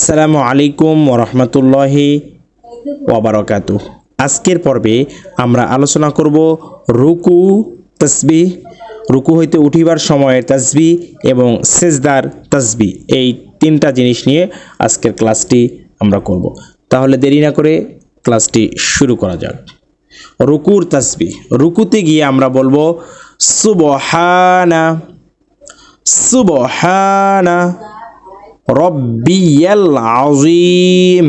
আসসালামু আলাইকুম ওরহমতুল্লাহি ওবরাকাতু আজকের পর্বে আমরা আলোচনা করব রুকু, তসবি, রুকু হইতে উঠিবার সময়ের তসবি এবং সেজদার তসবি, এই তিনটা জিনিস নিয়ে আজকের ক্লাসটি আমরা করব। তাহলে দেরি না করে ক্লাসটি শুরু করা যাক। রুকুর তসবি, রুকুতে গিয়ে আমরা বলব, সুবহানা সুবহানা। রব্বিয়াল আজিম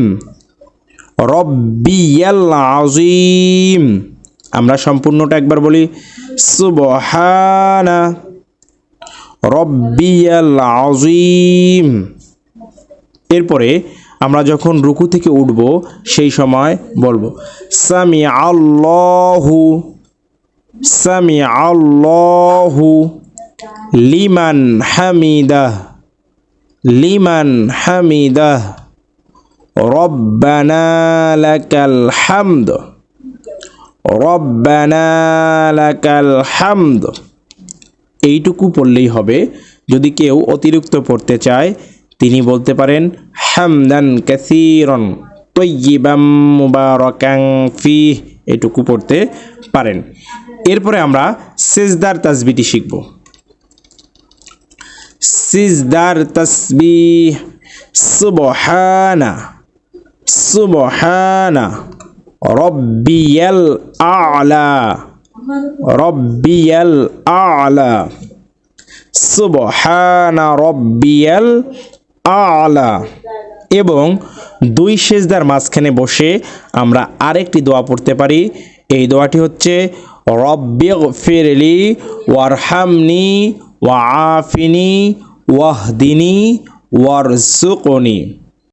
রব্বিয়াল আজিম আমরা সম্পূর্ণটা একবার বলি, সুবহানা। রব্বিয়াল আজিম এরপরে আমরা যখন রুকু থেকে উঠব, সেই সময় বলব সামি আল্লাহু সামি আল্লাহু লিমান হামিদাহ। লিমান হামিদাহ। রব্বানা লাকাল হামদ। রব্বানা লাকাল হামদ। এইটুকু পড়লেই হবে। যদি কেউ অতিরিক্ত পড়তে চায়, তিনি বলতে পারেন, হামদান কাসিরন তৈবাম মুবারকাং ফি এটুকু পড়তে পারেন। এরপরে আমরা সেজদার তাসবিটি শিখব। সিজদার তসবিহ। সুবহানা সুবহানা, রব্বিয়াল আলা রব্বিয়াল আলা, সুবহানা, রব্বিয়াল আলা। এবং দুই সেজদার মাঝখানে বসে আমরা আরেকটি দোয়া পড়তে পারি। এই দোয়াটি হচ্ছে রব্বিগ ফিরলি ওয়ারহামনি ওয়াফিনি ওয়াহদিনি ওয়ারজুকনি